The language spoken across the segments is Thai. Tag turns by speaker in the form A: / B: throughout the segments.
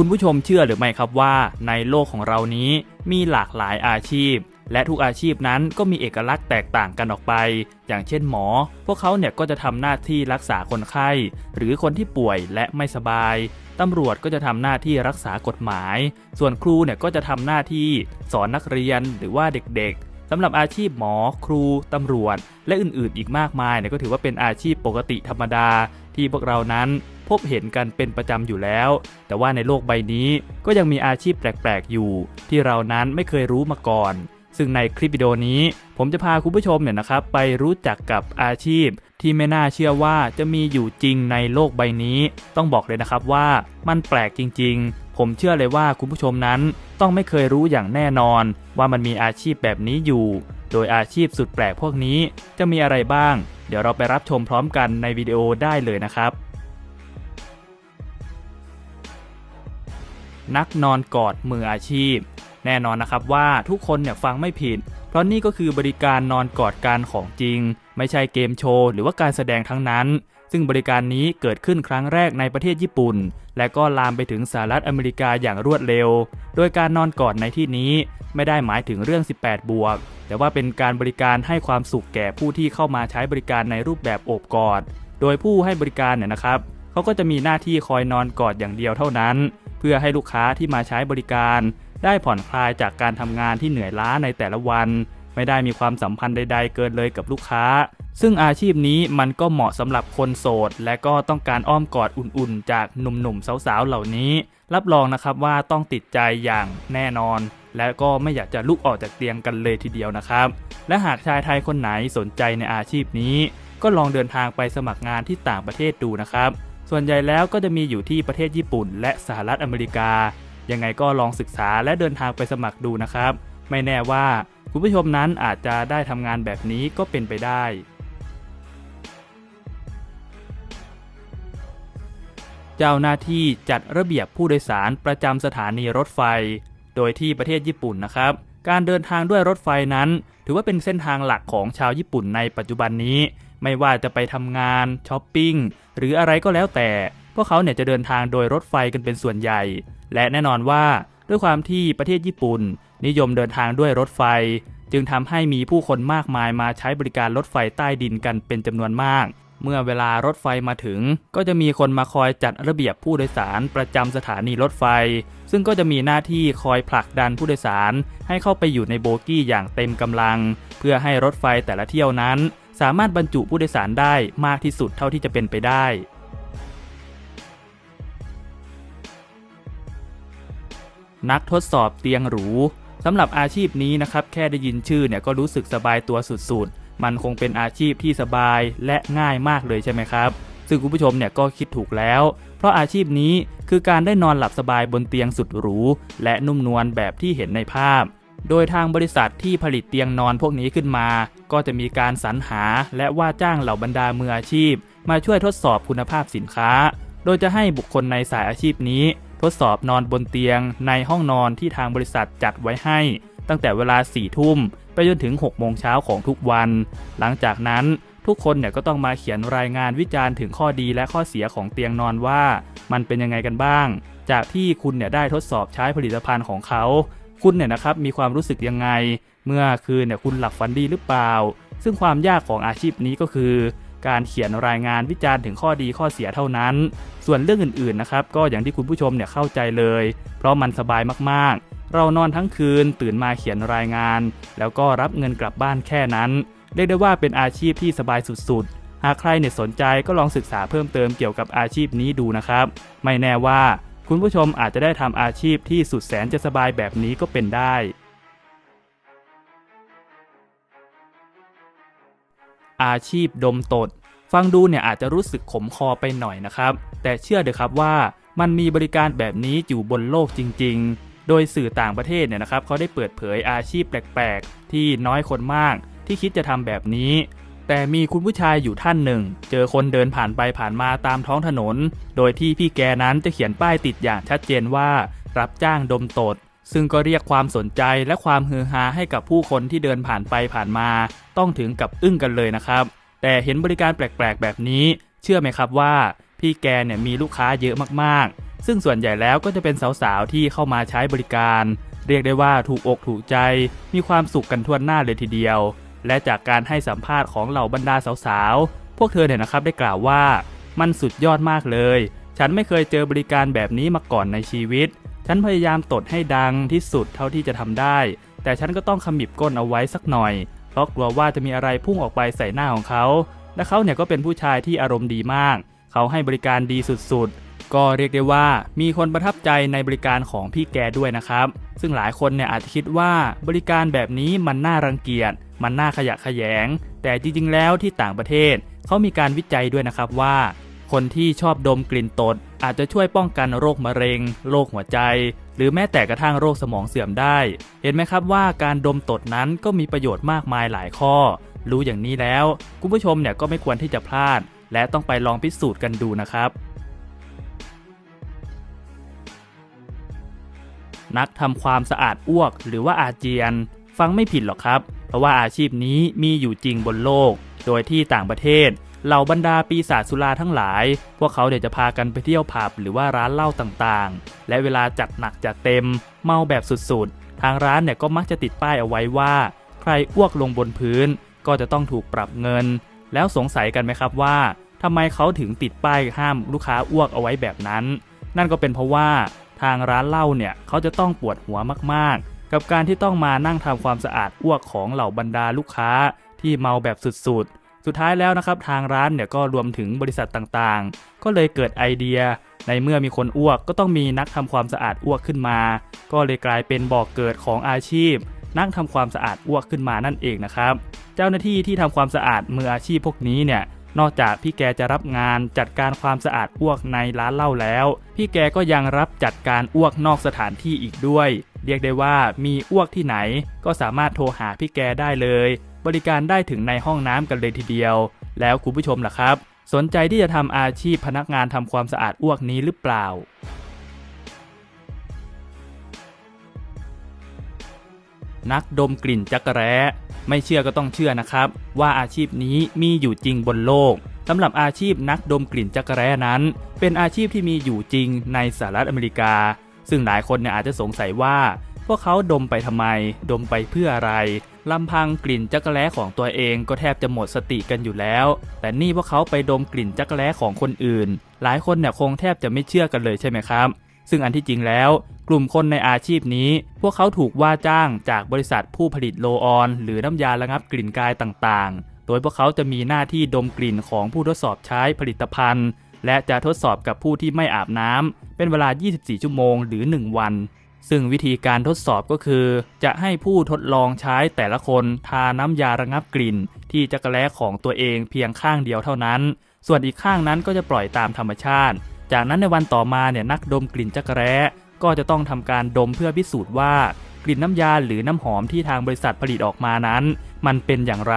A: คุณผู้ชมเชื่อหรือไม่ครับว่า ในโลกของเรานี้มีหลากหลายอาชีพ และทุกอาชีพนั้นก็มีเอกลักษณ์แตกต่างกันออกไป อย่างเช่นหมอ พวกเขาเนี่ยก็จะทำหน้าที่รักษาคนไข้ หรือคนที่ป่วยและไม่สบายตำรวจก็จะทำหน้าที่รักษากฎหมาย ส่วนครูเนี่ยก็จะทำหน้าที่สอนนักเรียนหรือว่าเด็กๆสำหรับอาชีพหมอ ครู ตำรวจ และอื่นๆ อีกมากมายเนี่ยก็ถือว่าเป็นอาชีพปกติธรรมดา ที่พวกเรานั้น พบเห็นกันเป็นประจำอยู่แล้ว แต่ว่าในโลกใบนี้ก็ยังมีอาชีพแปลกๆอยู่ ที่เรานั้นไม่เคยรู้มาก่อน ซึ่งในคลิปวิดีโอนี้ ผมจะพาคุณผู้ชมเนี่ยนะครับ ไปรู้จักกับอาชีพ ที่ไม่น่าเชื่อว่าจะมีอยู่จริงในโลกใบนี้ ต้องบอกเลยนะครับว่ามันแปลกจริง ๆ ผมเชื่อเลยว่าคุณผู้ชมนั้น ต้องไม่เคยรู้อย่างแน่นอน ว่ามันมีอาชีพแบบนี้อยู่ โดยอาชีพสุดแปลกพวกนี้จะมีอะไรบ้าง เดี๋ยวเราไปรับชมพร้อมกันในวิดีโอได้เลยนะครับ นักนอนกอดมืออาชีพ แน่นอนนะครับว่าทุกคนเนี่ยฟังไม่ผิด เพราะนี่ก็คือบริการนอนกอดกันของจริง ไม่ใช่เกมโชว์หรือว่าการแสดงทั้งนั้น ซึ่งบริการนี้เกิดขึ้นครั้งแรกในประเทศญี่ปุ่น และก็ลามไปถึงสหรัฐอเมริกาอย่างรวดเร็ว โดยการนอนกอดในที่นี้ไม่ได้หมายถึงเรื่อง 18 บวก แต่ว่าเป็นการบริการให้ความสุขแก่ผู้ที่เข้ามาใช้บริการในรูปแบบโอบกอด โดยผู้ให้บริการเนี่ยนะครับเขาก็จะมีหน้าที่คอยนอนกอดอย่างเดียวเท่านั้น เพื่อให้ลูกค้าที่มาใช้บริการ ได้ผ่อนคลายจากการทำงานที่เหนื่อยล้าในแต่ละวัน ไม่ได้มีความสัมพันธ์ใด ๆ เกินเลยกับลูกค้า ซึ่งอาชีพนี้มันก็เหมาะสำหรับคนโสด และก็ต้องการอ้อมกอดอุ่นๆ จากหนุ่มๆสาวๆเหล่านี้ รับรองนะครับว่าต้องติดใจอย่างแน่นอน และก็ไม่อยากจะลุกออกจากเตียงกันเลยทีเดียวนะครับ และหากชายไทยคนไหนสนใจในอาชีพนี้ ก็ลองเดินทางไปสมัครงานที่ต่างประเทศดูนะครับ ส่วนใหญ่แล้วก็จะมีอยู่ที่ประเทศญี่ปุ่น และสหรัฐอเมริกา ยังไงก็ลองศึกษาและเดินทางไปสมัครดูนะครับ ไม่แน่ว่าคุณผู้ชมนั้นอาจจะได้ทำงานแบบนี้ก็เป็นไปได้เจ้าหน้าที่จัดระเบียบผู้โดยสารประจำสถานีรถไฟ โดยที่ประเทศญี่ปุ่นนะครับ การเดินทางด้วยรถไฟนั้น ถือว่าเป็นเส้นทางหลักของชาวญี่ปุ่นในปัจจุบันนี้ ไม่ว่าจะไปทำงานช้อปปิ้งหรืออะไรก็แล้วแต่ พวกเขาเนี่ยจะเดินทางโดยรถไฟกันเป็นส่วนใหญ่ และแน่นอนว่าด้วยความที่ประเทศญี่ปุ่น นิยมเดินทางด้วยรถไฟ จึงทำให้มีผู้คนมากมายมาใช้บริการรถไฟใต้ดินกันเป็นจำนวนมาก เมื่อเวลารถไฟมาถึง ก็จะมีคนมาคอยจัดระเบียบผู้โดยสารประจำสถานีรถไฟ ซึ่งก็จะมีหน้าที่คอยผลักดันผู้โดยสาร ให้เข้าไปอยู่ในโบกี้อย่างเต็มกำลัง เพื่อให้รถไฟแต่ละเที่ยวนั้น สามารถบรรจุผู้โดยสารได้มากที่สุดเท่าที่จะเป็นไปได้ นักทดสอบเตียงหรูสำหรับอาชีพนี้นะครับ แค่ได้ยินชื่อเนี่ยก็รู้สึกสบายตัวสุดๆ มันคงเป็นอาชีพที่สบายและง่ายมากเลยใช่ไหมครับ ซึ่งคุณผู้ชมเนี่ยก็คิดถูกแล้ว เพราะอาชีพนี้คือการได้นอนหลับสบายบนเตียงสุดหรูและนุ่มนวลแบบที่เห็นในภาพ โดยทางบริษัทที่ผลิตเตียงนอนพวกนี้ขึ้นมา ก็จะมีการสรรหาและว่าจ้างเหล่าบรรดามืออาชีพ มาช่วยทดสอบคุณภาพสินค้า โดยจะให้บุคคลในสายอาชีพนี้ ทดสอบนอนบนเตียงในห้องนอนที่ทางบริษัทจัดไว้ให้ ตั้งแต่เวลา4ี่ทุ่มไปจนถึง6โมงเช้าของทุกวัน หลังจากนั้นทุกคนเนี่ยก็ต้องมาเขียนรายงานวิจารณ์ถึงข้อดีและข้อเสียของเตียงนอนว่า มันเป็นยังไงกันบ้าง จากที่คุณเนี่ยได้ทดสอบใช้ผลิตภัณฑ์ของเขา คุณเนี่ยนะครับมีความรู้สึกยังไง เมื่อคืนเนี่ยคุณหลับฝันดีหรือเปล่า ซึ่งความยากของอาชีพนี้ก็คือ การเขียนรายงานวิจารณ์ถึงข้อดีข้อเสียเท่านั้น ส่วนเรื่องอื่นๆนะครับก็อย่างที่คุณผู้ชมเนี่ยเข้าใจเลย เพราะมันสบายมากๆ เรานอนทั้งคืนตื่นมาเขียนรายงาน แล้วก็รับเงินกลับบ้านแค่นั้นเรียกได้ว่าเป็นอาชีพที่สบายสุดๆ หากใครเนี่ยสนใจก็ลองศึกษาเพิ่มเติมเกี่ยวกับอาชีพนี้ดูนะครับ ไม่แน่ว่า คุณผู้ชมอาจจะได้ทำอาชีพที่สุดแสนจะสบายแบบนี้ก็เป็นได้ อาชีพดมตด ฟังดูเนี่ยอาจจะรู้สึกขมคอไปหน่อยนะครับ แต่เชื่อเถอะครับว่ามันมีบริการแบบนี้อยู่บนโลกจริง ๆ โดยสื่อต่างประเทศเนี่ยนะครับเขาได้เปิดเผยอาชีพแปลก ๆ ที่น้อยคนมากที่คิดจะทำแบบนี้ แต่มีคุณผู้ชายอยู่ท่านหนึ่ง เจอคนเดินผ่านไปผ่านมาตามท้องถนน โดยที่พี่แกนั้นจะเขียนป้ายติดอย่างชัดเจนว่า รับจ้างดมตด ซึ่งก็เรียกความสนใจและความฮือฮาให้กับผู้คนที่เดินผ่านไปผ่านมา ต้องถึงกับอึ้งกันเลยนะครับ แต่เห็นบริการแปลกๆ แบบนี้ เชื่อไหมครับว่า พี่แกเนี่ยมีลูกค้าเยอะมากๆ ซึ่งส่วนใหญ่แล้วก็จะเป็นสาวๆที่เข้ามาใช้บริการ เรียกได้ว่าถูกอกถูกใจ มีความสุขกันทั่วหน้าเลยทีเดียว และจากการให้สัมภาษณ์ของเหล่าบรรดาสาวๆ พวกเธอเนี่ยนะครับได้กล่าวว่า มันสุดยอดมากเลย ฉันไม่เคยเจอบริการแบบนี้มาก่อนในชีวิต ฉันพยายามตดให้ดังที่สุดเท่าที่จะทำได้ แต่ฉันก็ต้องขมิบก้นเอาไว้สักหน่อย เพราะกลัวว่าจะมีอะไรพุ่งออกไปใส่หน้าของเขา และเขาเนี่ยก็เป็นผู้ชายที่อารมณ์ดีมาก เขาให้บริการดีสุดๆ ก็เรียกได้ว่ามีคนประทับใจในบริการของพี่แกด้วยนะครับ ซึ่งหลายคนเนี่ยอาจจะคิดว่าบริการแบบนี้มันน่ารังเกียจ มันน่าขยะแขยง แต่จริงๆ แล้วที่ต่างประเทศเขามีการวิจัยด้วยนะครับว่า คนที่ชอบดมกลิ่นตด อาจจะช่วยป้องกันโรคมะเร็ง โรคหัวใจ หรือแม้แต่กระทั่งโรคสมองเสื่อมได้ เห็นไหมครับว่าการดมตดนั้นก็มีประโยชน์มากมายหลายข้อ รู้อย่างนี้แล้วคุณผู้ชมเนี่ยก็ไม่ควรที่จะพลาด และต้องไปลองพิสูจน์กันดูนะครับนักทำความสะอาดอ้วกหรือว่าอาเจียน ฟังไม่ผิดหรอกครับ เพราะว่าอาชีพนี้มีอยู่จริงบนโลก โดยที่ต่างประเทศเหล่าบรรดาปีศาจสุราทั้งหลาย พวกเขาเดี๋ยวจะพากันไปเที่ยวผับหรือว่าร้านเหล้าต่างๆ และเวลาจัดหนักจัดเต็ม เมาแบบสุดๆ ทางร้านเนี่ยก็มักจะติดป้ายเอาไว้ว่า ใครอ้วกลงบนพื้น ก็จะต้องถูกปรับเงิน แล้วสงสัยกันไหมครับว่าทำไมเขาถึงติดป้ายห้ามลูกค้าอ้วกเอาไว้แบบนั้น นั่นก็เป็นเพราะว่าทางร้านเหล้าเนี่ยเขาจะต้องปวดหัวมากๆ กับการที่ต้องมานั่งทำความสะอาดอ้วกของเหล่าบรรดาลูกค้าที่เมาแบบสุดๆ สุดท้ายแล้วนะครับทางร้านเนี่ยก็รวมถึงบริษัทต่างๆ ก็เลยเกิดไอเดีย ในเมื่อมีคนอ้วกก็ต้องมีนักทำความสะอาดอ้วกขึ้นมา ก็เลยกลายเป็นบ่อกเกิดของอาชีพ นักทำความสะอาดอ้วกขึ้นมานั่นเองนะครับ เจ้าหน้าที่ที่ทำความสะอาดมืออาชีพพวกนี้เนี่ย นอกจากพี่แกจะรับงานจัดการความสะอาดอ้วกในร้านเหล้าแล้ว พี่แกก็ยังรับจัดการอ้วกนอกสถานที่อีกด้วย เรียกได้ว่ามีอ้วกที่ไหน ก็สามารถโทรหาพี่แกได้เลย บริการได้ถึงในห้องน้ำกันเลยทีเดียว แล้วคุณผู้ชมล่ะครับ สนใจที่จะทำอาชีพพนักงานทำความสะอาดอ้วกนี้หรือเปล่านักดมกลิ่นจักรแร้ ไม่เชื่อก็ต้องเชื่อนะครับ ว่าอาชีพนี้มีอยู่จริงบนโลกสำหรับอาชีพนักดมกลิ่นจักรแร้นั้น เป็นอาชีพที่มีอยู่จริงในสหรัฐอเมริกา ซึ่งหลายคนเนี่ยอาจจะสงสัยว่า พวกเขาดมไปทำไม ดมไปเพื่ออะไรลำพังกลิ่นจักรแร้ของตัวเองก็แทบจะหมดสติกันอยู่แล้ว แต่นี่พวกเขาไปดมกลิ่นจักรแร้ของคนอื่น หลายคนเนี่ยคงแทบจะไม่เชื่อกันเลยใช่ไหมครับ ซึ่งอันที่จริงแล้ว กลุ่มคนในอาชีพนี้ พวกเขาถูกว่าจ้างจากบริษัทผู้ผลิตโลออน หรือน้ำยาระงับกลิ่นกายต่างๆ โดยพวกเขาจะมีหน้าที่ดมกลิ่นของผู้ทดสอบใช้ผลิตภัณฑ์ และจะทดสอบกับผู้ที่ไม่อาบน้ำเป็นเวลา 24 ชั่วโมงหรือ 1 วันซึ่งวิธีการทดสอบก็คือ จะให้ผู้ทดลองใช้แต่ละคนทาน้ำยาระงับกลิ่น ที่จักรแล้ของตัวเองเพียงข้างเดียวเท่านั้น ส่วนอีกข้างนั้นก็จะปล่อยตามธรรมชาติ จากนั้นในวันต่อมาเนี่ยนักดมกลิ่นจักรแร้ก็จะต้องทำการดมเพื่อพิสูจน์ว่ากลิ่นน้ำยาหรือน้ำหอมที่ทางบริษัทผลิตออกมานั้น มันเป็นอย่างไร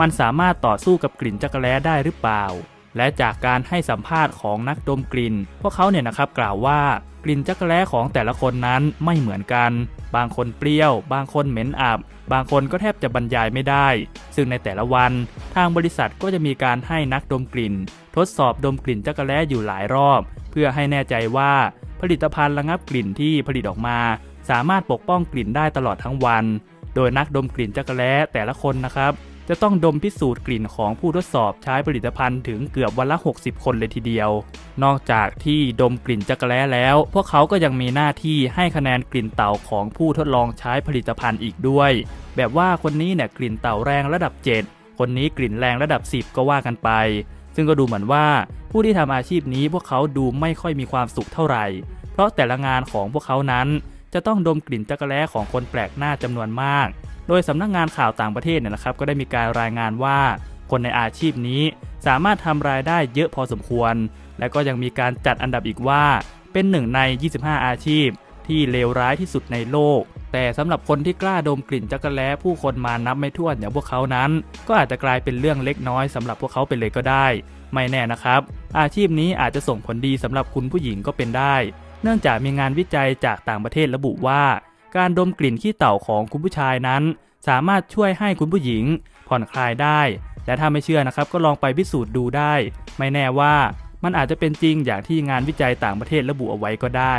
A: มันสามารถต่อสู้กับกลิ่นจักรแร้ได้หรือเปล่า และจากการให้สัมภาษณ์ของนักดมกลิ่น พวกเขาเนี่ยนะครับกล่าวว่ากลิ่นจักรแร้ของแต่ละคนนั้นไม่เหมือนกัน บางคนเปรี้ยว บางคนเหม็นอับ บางคนก็แทบจะบรรยายไม่ได้ ซึ่งในแต่ละวันทางบริษัทก็จะมีการให้นักดมกลิ่น ทดสอบดมกลิ่นจักรแร้อยู่หลายรอบ เพื่อให้แน่ใจว่าผลิตภัณฑ์ระงับกลิ่นที่ผลิตออกมา สามารถปกป้องกลิ่นได้ตลอดทั้งวัน โดยนักดมกลิ่นจักรแร้แต่ละคนนะครับ จะต้องดมพิสูจน์กลิ่นของผู้ทดสอบใช้ผลิตภัณฑ์ถึงเกือบวันละ 60 คนเลยทีเดียว นอกจากที่ดมกลิ่นจักรแร้แล้ว พวกเขาก็ยังมีหน้าที่ให้คะแนนกลิ่นเต่าของผู้ทดลองใช้ผลิตภัณฑ์อีกด้วย แบบว่าคนนี้เนี่ยกลิ่นเต่าแรงระดับ 7 คนนี้กลิ่นแรงระดับ 10 ก็ว่ากันไป ซึ่งก็ดูเหมือนว่าผู้ที่ทำอาชีพนี้พวกเขาดูไม่ค่อยมีความสุขเท่าไหร่ เพราะแต่ละงานของพวกเขานั้นจะต้องดมกลิ่นจักรแร้ของคนแปลกหน้าจำนวนมาก โดยสำนักงานข่าวต่างประเทศเนี่ยนะครับก็ได้มีการรายงานว่า คนในอาชีพนี้สามารถทำรายได้เยอะพอสมควร และก็ยังมีการจัดอันดับอีกว่า เป็นหนึ่งใน 25 อาชีพ ที่เลวร้ายที่สุดในโลก แต่สำหรับคนที่กล้าดมกลิ่นจักรแล้ผู้คนมานับไม่ถ้วนอย่างพวกเขานั้น ก็อาจจะกลายเป็นเรื่องเล็กน้อยสำหรับพวกเขาไปเลยก็ได้ ไม่แน่นะครับ อาชีพนี้อาจจะส่งผลดีสำหรับคุณผู้หญิงก็เป็นได้ เนื่องจากมีงานวิจัยจากต่างประเทศระบุว่า การดมกลิ่นขี้เต่าของคุณผู้ชายนั้น สามารถช่วยให้คุณผู้หญิง ผ่อนคลายได้ และถ้าไม่เชื่อนะครับก็ลองไปพิสูจน์ดูได้ ไม่แน่ว่ามันอาจจะเป็นจริงอย่างที่งานวิจัยต่างประเทศระบุเอาไว้ก็ได้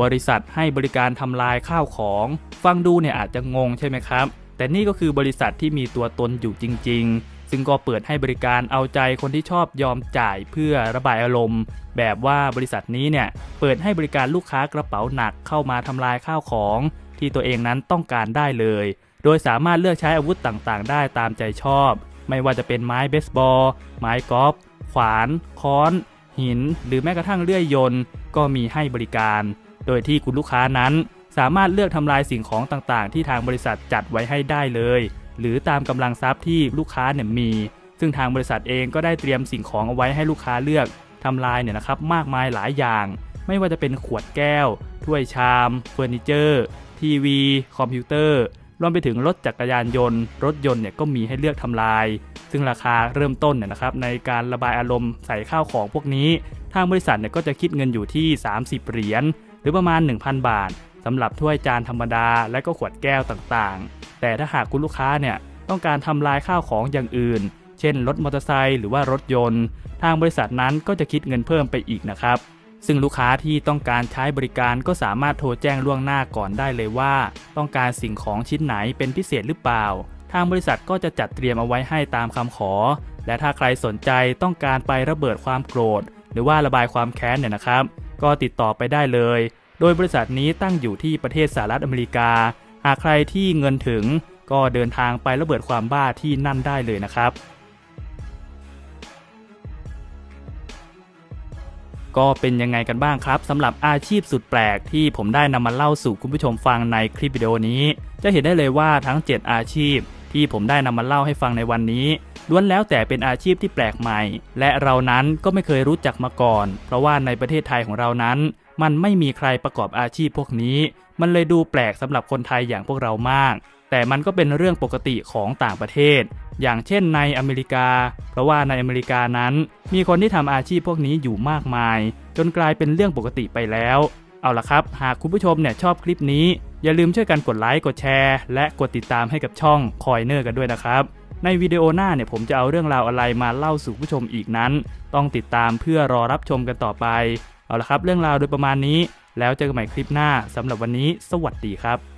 A: บริษัทให้บริการทำลายข้าวของ ฟังดูเนี่ยอาจจะงงใช่ไหมครับ แต่นี่ก็คือบริษัทที่มีตัวตนอยู่จริง ๆ ซึ่งก็เปิดให้บริการเอาใจคนที่ชอบยอมจ่ายเพื่อระบายอารมณ์ แบบว่าบริษัทนี้เนี่ยเปิดให้บริการลูกค้ากระเป๋าหนักเข้ามาทำลายข้าวของ ที่ตัวเองนั้นต้องการได้เลย โดยสามารถเลือกใช้อาวุธต่างๆ ได้ตามใจชอบ ไม่ว่าจะเป็นไม้เบสบอล ไม้กอล์ฟ ขวาน ค้อน หิน หรือแม้กระทั่งเลื่อยยนต์ก็มีให้บริการ โดยที่คุณลูกค้านั้น สามารถเลือกทำลายสิ่งของต่างๆ ที่ทางบริษัทจัดไว้ให้ได้เลย หรือตามกำลังทรัพย์ที่ลูกค้าเนี่ยมี ซึ่งทางบริษัทเองก็ได้เตรียมสิ่งของเอาไว้ให้ลูกค้าเลือกทำลายเนี่ยนะครับมากมายหลายอย่าง ไม่ว่าจะเป็นขวดแก้ว ถ้วยชามเฟอร์นิเจอร์ทีวี คอมพิวเตอร์รวมไปถึงรถจักรยานยนต์ รถยนต์เนี่ยก็มีให้เลือกทำลาย ซึ่งราคาเริ่มต้นเนี่ยนะครับในการระบายอารมณ์ใส่ข้าวของพวกนี้ ทางบริษัทเนี่ยก็จะคิดเงินอยู่ที่ 30 เหรียญหรือประมาณ 1,000 บาทสำหรับถ้วยจานธรรมดาและก็ขวดแก้วต่างๆ แต่ถ้าหากคุณลูกค้าเนี่ยต้องการทำลายข้าวของอย่างอื่น เช่นรถมอเตอร์ไซค์หรือว่ารถยนต์ ทางบริษัทนั้นก็จะคิดเงินเพิ่มไปอีกนะครับ ซึ่งลูกค้าที่ต้องการใช้บริการก็สามารถโทรแจ้งล่วงหน้าก่อนได้เลยว่า ต้องการสิ่งของชิ้นไหนเป็นพิเศษหรือเปล่า ทางบริษัทก็จะจัดเตรียมเอาไว้ให้ตามคำขอ และถ้าใครสนใจต้องการไประเบิดความโกรธ หรือว่าระบายความแค้นเนี่ยนะครับ ก็ติดต่อไปได้เลย โดยบริษัทนี้ตั้งอยู่ที่ประเทศสหรัฐอเมริกาากใครที่เงินถึงก็เดินทางไประเบิดความบ้าที่นั่นได้เลยนะครับ ก็เป็นยังไงกันบ้างครับสำหรับอาชีพสุดแปลกที่ผมได้นำมาเล่าสู่คุณผู้ชมฟังในคลิปวิดีโอนี้ จะเห็นได้เลยว่าทั้ง 7 อาชีพที่ผมได้นำมาเล่าให้ฟังในวันนี้ล้วนแล้วแต่เป็นอาชีพที่แปลกใหม่ และเรานั้นก็ไม่เคยรู้จักมาก่อน เพราะว่าในประเทศไทยของเรานั้น มันไม่มีใครประกอบอาชีพพวกนี้ มันเลยดูแปลกสำหรับคนไทยอย่างพวกเรามาก แต่มันก็เป็นเรื่องปกติของต่างประเทศ อย่างเช่นในอเมริกา เพราะว่าในอเมริกานั้น มีคนที่ทำอาชีพพวกนี้อยู่มากมาย จนกลายเป็นเรื่องปกติไปแล้ว เอาละครับ หากคุณผู้ชมเนี่ยชอบคลิปนี้ อย่าลืมช่วยกันกดไลค์กดแชร์ และกดติดตามให้กับช่องคอยเนอร์กันด้วยนะครับในวิดีโอหน้าเนี่ยผมจะเอาเรื่องราวอะไรมาเล่าสู่ผู้ชมอีกนั้น ต้องติดตามเพื่อรอรับชมกันต่อไป เอาละครับ เรื่องราวโดยประมาณนี้ แล้วเจอกันใหม่คลิปหน้าสำหรับวันนี้ สวัสดีครับ